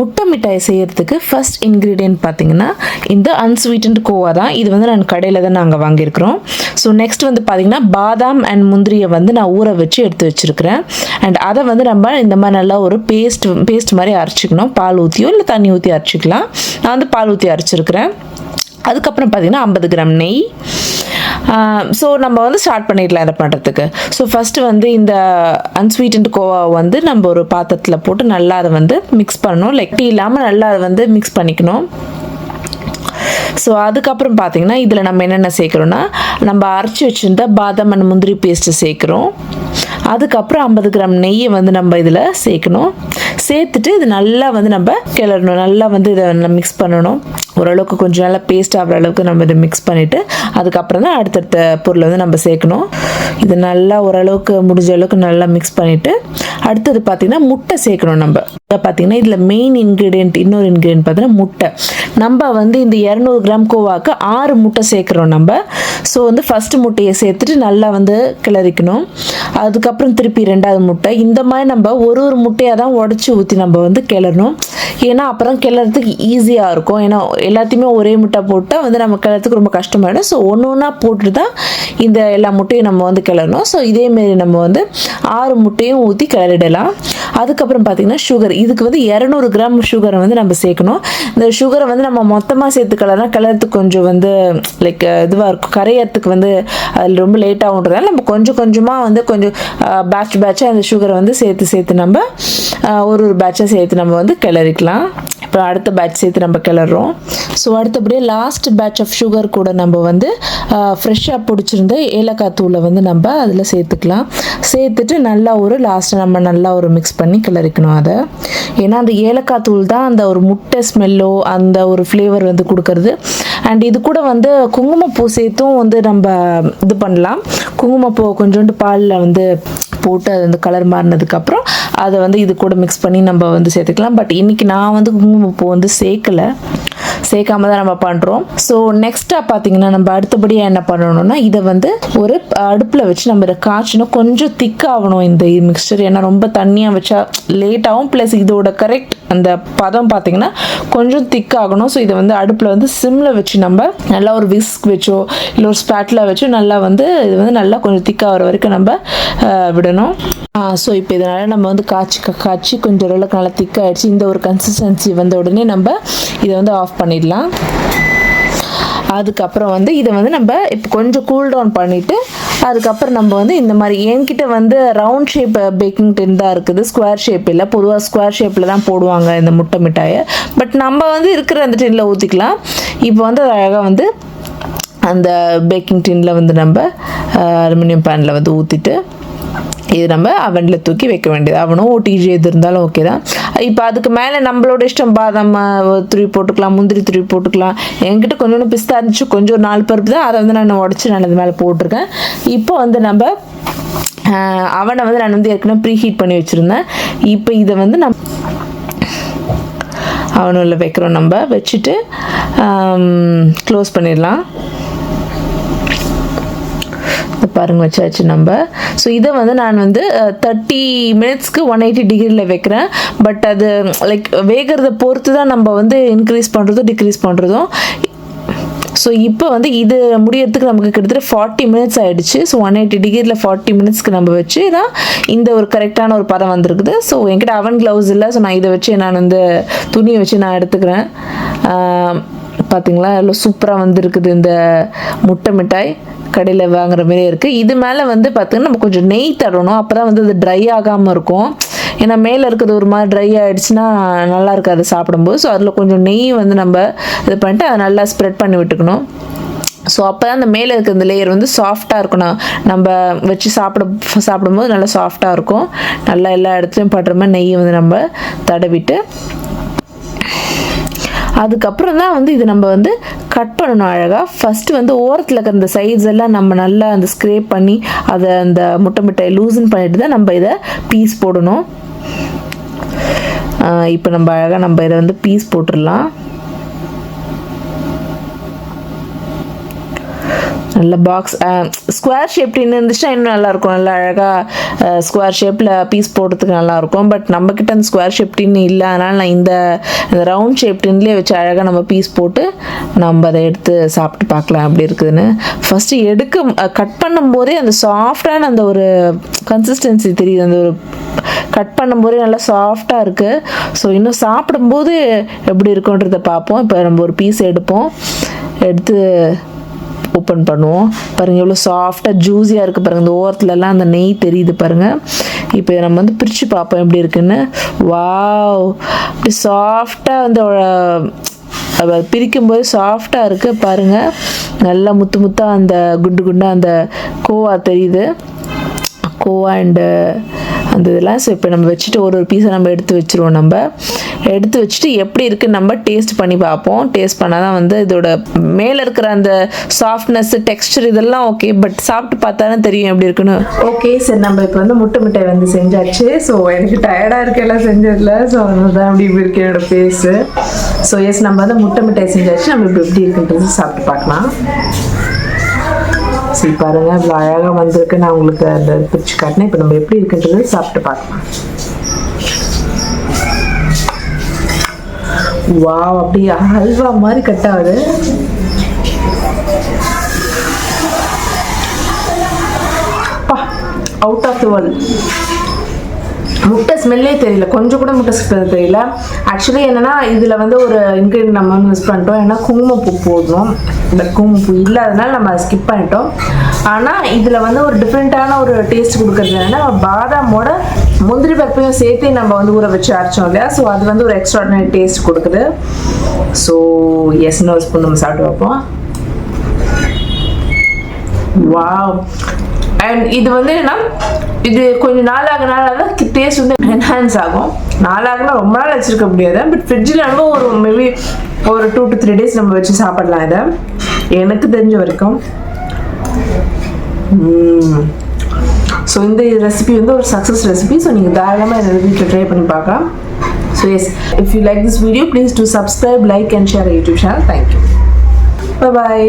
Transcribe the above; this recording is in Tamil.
முட்டை மிட்டாய் செய்கிறதுக்கு ஃபஸ்ட் இன்க்ரீடியன்ட் பார்த்தீங்கன்னா இந்த அன்ஸ்வீட்டன்ட் கோவா தான். இது வந்து நான் கடையில் தான் நாங்கள் வாங்கியிருக்கிறோம். ஸோ நெக்ஸ்ட் வந்து பார்த்தீங்கன்னா பாதாம் அண்ட் முந்திரியை வந்து நான் ஊற வச்சு எடுத்து வச்சுருக்கிறேன். அண்ட் அதை வந்து நம்ம இந்த மாதிரி நல்லா ஒரு பேஸ்ட் பேஸ்ட் மாதிரி அரைச்சிக்கணும். பால் ஊற்றியோ இல்லை தண்ணி ஊற்றி அரைச்சிக்கலாம். நான் வந்து பால் ஊற்றி அரைச்சிருக்கிறேன். அதுக்கப்புறம் பார்த்தீங்கன்னா ஐம்பது கிராம் நெய். ஸோ நம்ம வந்து ஸ்டார்ட் பண்ணிடலாம் இதை பண்ணுறதுக்கு ஸோ ஃபஸ்ட்டு வந்து இந்த அன்ஸ்வீட்டன்ட் கோவா வந்து நம்ம ஒரு பாத்திரத்தில் போட்டு நல்லா அதை வந்து மிக்ஸ் பண்ணணும். லைக் டீ இல்லாமல் நல்லா அதை வந்து மிக்ஸ் பண்ணிக்கணும். ஸோ அதுக்கப்புறம் பார்த்தீங்கன்னா இதில் நம்ம என்னென்ன சேர்க்குறோன்னா நம்ம அரைச்சி வச்சுருந்த பாதாம் அண்ட் முந்திரி பேஸ்ட்டு சேர்க்குறோம். அதுக்கப்புறம் ஐம்பது கிராம் நெய்யை வந்து நம்ம இதில் சேர்க்கணும். சேர்த்துட்டு இது நல்லா வந்து நம்ம கிளறணும். நல்லா வந்து இதை மிக்ஸ் பண்ணணும். ஓரளவுக்கு கொஞ்சம் நல்லா பேஸ்ட் ஆகிற அளவுக்கு நம்ம இதை மிக்ஸ் பண்ணிவிட்டு அதுக்கப்புறம் தான் அடுத்தடுத்த பொருளை வந்து நம்ம சேர்க்கணும். இது நல்லா ஓரளவுக்கு முடிஞ்ச அளவுக்கு நல்லா மிக்ஸ் பண்ணிவிட்டு அடுத்தது பார்த்திங்கன்னா முட்டை சேர்க்கணும் நம்ம. பார்த்தீங்கன்னா இதில் மெயின் இன்க்ரீடியன்ட் இன்னொரு இன்க்ரீடியன்ட் பார்த்தீங்கன்னா முட்டை. நம்ம வந்து இந்த இரநூறு கிராம் கோவாக்கு ஆறு முட்டை சேர்க்குறோம் நம்ம. ஸோ வந்து ஃபஸ்ட்டு முட்டையை சேர்த்துட்டு நல்லா வந்து கிளறிக்கணும். அதுக்கப்புறம் திருப்பி ரெண்டாவது முட்டை. இந்த மாதிரி நம்ம ஒரு ஒரு முட்டையாக தான் உடச்சி ஊற்றி நம்ம வந்து கிளறணும். ஏன்னா அப்புறம் கிளறதுக்கு ஈஸியாக இருக்கும். ஏன்னா எல்லாத்தையுமே ஒரே முட்டை போட்டால் வந்து நம்ம கிளறதுக்கு ரொம்ப கஷ்டமாயிடும். ஸோ ஒன்று ஒன்றா போட்டு தான் இந்த எல்லா முட்டையும் நம்ம வந்து கிளறணும். ஸோ இதேமாரி நம்ம வந்து ஆறு முட்டையும் ஊற்றி கிளறிடலாம். அதுக்கப்புறம் பார்த்திங்கன்னா சுகர் இதுக்கு வந்து இரநூறு கிராம் சுகரை வந்து நம்ம சேர்க்கணும். இந்த சுகரை வந்து நம்ம மொத்தமாக சேர்த்து கலர்னா கிளறதுக்கு கொஞ்சம் வந்து லைக் இதுவாக இருக்கும். கரையறதுக்கு வந்து அதில் ரொம்ப லேட் ஆகுன்றதால நம்ம கொஞ்சம் கொஞ்சமாக வந்து கொஞ்சம் பேட்ச் பேட்சாக அந்த சுகரை வந்து சேர்த்து சேர்த்து நம்ம ஒரு ஒரு பேட்சாக சேர்த்து நம்ம வந்து கிளறிக்கலாம். இப்போ அடுத்த பேட்ச் சேர்த்து நம்ம கிளறோம் ஸோ அடுத்தபடியே லாஸ்ட் பேட்ச் ஆஃப் சுகர் கூட நம்ம வந்து ஃப்ரெஷ்ஷாக பிடிச்சிருந்த ஏலக்காய் தூளை வந்து நம்ம அதில் சேர்த்துக்கலாம். சேர்த்துட்டு நல்லா ஒரு லாஸ்ட்டை நம்ம நல்லா ஒரு மிக்ஸ் பண்ணி கிளறிக்கணும் அதை. ஏன்னா அந்த ஏலக்காய் தூள் தான் அந்த ஒரு முட்டை ஸ்மெல்லோ அந்த ஒரு ஃப்ளேவர் வந்து கொடுக்கறது. அண்ட் இது கூட வந்து குங்குமப்பூ சேர்த்தும் வந்து நம்ம இது பண்ணலாம். குங்குமப்பூ கொஞ்சோண்டு பாலில் வந்து போட்டு அது வந்து கலர் மாறினதுக்கப்புறம் அதை வந்து இது கூட மிக்ஸ் பண்ணி நம்ம வந்து சேர்த்துக்கலாம். பட் இன்றைக்கி நான் வந்து குங்குமப்பூ வந்து சேர்க்கலை. சேர்க்காம தான் நம்ம பண்ணுறோம் ஸோ நெக்ஸ்ட்டாக பார்த்தீங்கன்னா நம்ம அடுத்தபடியாக என்ன பண்ணணும்னா இதை வந்து ஒரு அடுப்பில் வச்சு நம்ம இதை காய்ச்சணும் கொஞ்சம் திக்காகணும் இந்த மிக்சர் ஏன்னா ரொம்ப தண்ணியாக வச்சா லேட்டாகவும் ப்ளஸ் இதோட கரெக்ட் அந்த பதம் பார்த்தீங்கன்னா கொஞ்சம் திக்காகணும் ஸோ இதை வந்து அடுப்பில் வந்து சிம்மில் வச்சு நம்ம நல்லா ஒரு விஸ்க் வச்சோ இல்லை ஒரு ஸ்பேட்டில் வச்சோ நல்லா வந்து இது வந்து நல்லா கொஞ்சம் திக்காகிற வரைக்கும் நம்ம விடணும். ஸோ இப்போ இதனால் நம்ம வந்து காய்ச்சி காய்ச்சி கொஞ்சம் ஓரளவுக்கு நல்லா திக்காகிடுச்சு இந்த ஒரு கன்சிஸ்டன்சி வந்த உடனே நம்ம இதை வந்து ஆஃப் பண்ணிடலாம். அதுக்கப்புறம் வந்து இதை வந்து நம்ம இப்போ கொஞ்சம் கூல் டவுன் பண்ணிவிட்டு அதுக்கப்புறம் நம்ம வந்து இந்த மாதிரி என்கிட்ட வந்து ரவுண்ட் ஷேப் பேக்கிங் டின் தான் இருக்குது. ஸ்கொயர் ஷேப் இல்லை. பொதுவாக ஸ்கொயர் ஷேப்பில் தான் போடுவாங்க இந்த முட்டை மிட்டாயை. பட் நம்ம வந்து இருக்கிற அந்த டின்னில் ஊற்றிக்கலாம் இப்போ வந்து அழகாக வந்து அந்த பேக்கிங் டின்னில் வந்து நம்ம அலுமினியம் பேனில் வந்து ஊற்றிட்டு இது நம்ம அவனில் தூக்கி வைக்க வேண்டியது. அவனும் ஓடிஜி எது இருந்தாலும் ஓகே தான். இப்போ அதுக்கு மேலே நம்மளோட இஷ்டம் பாதாம் துருவி போட்டுக்கலாம் முந்திரி துருவி போட்டுக்கலாம். என்கிட்ட கொஞ்சோண்டு பிஸ்தா இருந்துச்சு கொஞ்சம் ஒரு நாலு பருப்பு தான். அதை வந்து நான் உடச்சி நான் அது மேலே போட்டிருக்கேன். இப்போ வந்து நம்ம அவனை வந்து நான் வந்து ஏற்கனவே ப்ரீ ஹீட் பண்ணி வச்சுருந்தேன். இப்போ இதை வந்து நம்ம அவனுள்ள வைக்கிறோம். நம்ம வச்சுட்டு க்ளோஸ் பண்ணிடலாம் இது பாருங்க வச்சாச்சு நம்ம. ஸோ இதை வந்து நான் வந்து தேர்ட்டி மினிட்ஸ்க்கு ஒன் எயிட்டி டிகிரியில் வைக்கிறேன். பட் அது லைக் வேகிறத பொறுத்து தான் நம்ம வந்து இன்க்ரீஸ் பண்ணுறதும் டிக்ரீஸ் பண்ணுறதும் ஸோ இப்போ வந்து இது முடியறதுக்கு நமக்கு கிட்டத்தட்ட ஃபார்ட்டி மினிட்ஸ் ஆகிடுச்சு ஸோ ஒன் எயிட்டி டிகிரியில் ஃபார்ட்டி மினிட்ஸ்க்கு நம்ம வச்சு தான் இந்த ஒரு கரெக்டான ஒரு பதம் வந்திருக்குது. ஸோ என்கிட்ட அவன் க்ளவுஸ் இல்லை. ஸோ நான் இதை வச்சு நான் வந்து துணியை வச்சு நான் எடுத்துக்கிறேன். பார்த்தீங்களா எவ்வளோ சூப்பராக வந்திருக்குது இந்த முட்டை மிட்டாய். கடையில் வாங்குற மாதிரி இருக்குது இது மேலே வந்து பார்த்தீங்கன்னா நம்ம கொஞ்சம் நெய் தரணும். அப்போ தான் வந்து அது ட்ரை ஆகாமல் இருக்கும். ஏன்னா மேலே இருக்கிறது ஒரு மாதிரி ட்ரை ஆகிடுச்சுன்னா நல்லா இருக்காது சாப்பிடும்போது. ஸோ அதில் கொஞ்சம் நெய் வந்து நம்ம இது பண்ணிட்டு அதை நல்லா ஸ்ப்ரெட் பண்ணி விட்டுக்கணும். ஸோ அப்போ தான் அந்த மேலே இருக்க இந்த லேயர் வந்து சாஃப்டாக இருக்கணும் நம்ம வச்சு சாப்பிட சாப்பிடும்போது நல்லா சாஃப்டாக இருக்கும். நல்லா எல்லா இடத்துலையும் படுற மாதிரி நெய்யை வந்து நம்ம தடவிட்டு அதுக்கப்புறம் தான் வந்து இது நம்ம வந்து கட் பண்ணணும் அழகாக ஃபஸ்ட்டு வந்து ஓரத்தில் இருக்கிற அந்த சைட்ஸ் எல்லாம் நம்ம நல்லா அந்த ஸ்க்ரேப் பண்ணி அதை அந்த முட்டை மிட்டாயை லூசன் பண்ணிட்டு தான் நம்ம இதை பீஸ் போடணும். இப்போ நம்ம அழகாக நம்ம இதை வந்து பீஸ் போட்டுடலாம். நல்ல பாக்ஸ் ஸ்கொயர் ஷேப் டின் இருந்துச்சுன்னா இன்னும் நல்லாயிருக்கும். நல்லா அழகாக ஸ்கொயர் ஷேப்பில் பீஸ் போடுறதுக்கு நல்லாயிருக்கும். பட் நம்மக்கிட்ட அந்த ஸ்கொயர் ஷேப் டின் இல்லை. அதனால் நான் இந்த இந்த ரவுண்ட் ஷேப் டின்லேயே வச்சு அழகாக நம்ம பீஸ் போட்டு நம்ம அதை எடுத்து சாப்பிட்டு பார்க்கலாம். அப்படி இருக்குதுன்னு. ஃபஸ்ட்டு எடுக்க கட் பண்ணும்போதே அந்த சாஃப்டான அந்த ஒரு கன்சிஸ்டன்சி தெரியுது. அந்த ஒரு கட் பண்ணும்போதே நல்லா சாஃப்டாக இருக்குது ஸோ இன்னும் சாப்பிடும்போது எப்படி இருக்குன்றதை பார்ப்போம். இப்போ நம்ம ஒரு பீஸ் எடுப்போம். எடுத்து ஓப்பன் பண்ணுவோம். பாருங்கள் எவ்வளோ சாஃப்டாக ஜூஸியாக இருக்குது பாருங்கள் இந்த ஓரத்துலலாம் அந்த நெய் தெரியுது பாருங்கள் இப்போ நம்ம வந்து பிரித்து பார்ப்போம் எப்படி இருக்குன்னு. வாவ் அப்படி சாஃப்டாக வந்து பிரிக்கும்போது சாஃப்டாக இருக்குது பாருங்கள் நல்லா முத்து முத்தாக அந்த குண்டு குண்டாக அந்த கோவா தெரியுது. கோவா அண்டு அந்த இதெல்லாம் ஸோ இப்போ நம்ம வச்சுட்டு ஒரு ஒரு பீஸை நம்ம எடுத்து வச்சுருவோம் நம்ம. எடுத்து வச்சுட்டு எப்படி இருக்குன்னு நம்ம டேஸ்ட் பண்ணி பார்ப்போம். டேஸ்ட் பண்ணால் தான் வந்து இதோட மேலே இருக்கிற அந்த சாஃப்ட்னஸ் டெக்ஸ்டர் இதெல்லாம் ஓகே பட் சாப்பிட்டு பார்த்தா தான் தெரியும் எப்படி இருக்குன்னு. ஓகே சரி நம்ம இப்போ வந்து முட்டை மிட்டாய் வந்து செஞ்சாச்சு. ஸோ எனக்கு டயர்டாக இருக்கு எல்லாம் செஞ்சதில்ல ஸோ அதனால தான் அப்படி இப்படி இருக்கு என்னோட ஃபேஸு ஸோ எஸ் நம்ம வந்து முட்டை மிட்டாய் செஞ்சாச்சு. நம்ம இப்படி எப்படி இருக்குன்றது சாப்பிட்டு பார்க்கலாம். சரி பாருங்க. இவ்வளோ அழகாக வந்திருக்கு. நான் உங்களுக்கு அந்த பிரிச்சு காட்டினேன் இப்போ நம்ம எப்படி இருக்குன்றது சாப்பிட்டு பார்க்கலாம். வா அப்படியே ஹல்வா மாதிரி கட் ஆகுது அவுட் ஆஃப் தி வேர்ல்ட் முட்டை ஸ்மெல்லே தெரியல. கொஞ்சம் கூட முட்டை ஸ்மெல் தெரியல. ஆக்சுவலி என்னென்னா இதில் வந்து ஒரு இன்க்ரீடியன்ட் நம்ம வந்து மிஸ் பண்ணிட்டோம். ஏன்னா குங்குமப்பூ போடணும். பட் குங்குமப்பூ இல்லாதனால நம்ம ஸ்கிப் பண்ணிட்டோம். ஆனால் இதில் வந்து ஒரு டிஃப்ரெண்ட்டான ஒரு டேஸ்ட் கொடுக்குறது என்னன்னா பாதாமோட முந்திரி பருப்பையும் சேர்த்து நம்ம வந்து ஊற வச்சு அரைச்சோம் இல்லையா? ஸோ அது வந்து ஒரு எக்ஸ்ட்ராடினரி டேஸ்ட் கொடுக்குது. ஸோ எஸ் இன்னொரு ஸ்பூன் நம்ம சாப்பிட்டு வைப்போம் வாவ் அண்ட் இது வந்து என்னன்னா இது கொஞ்சம் நாளாக நாளாக டேஸ்ட் வந்து என்ஹான்ஸ் ஆகும். நாளாகனா ரொம்ப நாள் வச்சிருக்க முடியாது. பட் ஃப்ரிட்ஜில் நம்ம ஒரு மேபி ஒரு டூ டு த்ரீ டேஸ் நம்ம வச்சு சாப்பிடலாம் இதை. எனக்கு தெரிஞ்ச வரைக்கும். ஸோ இந்த ரெசிபி வந்து ஒரு சக்ஸஸ் ரெசிபி ஸோ நீங்கள் தாராளமாக இந்த வீட்டில் ட்ரை பண்ணி பார்க்கலாம். So yes if you like this video please do subscribe like and share YouTube channel thank you bye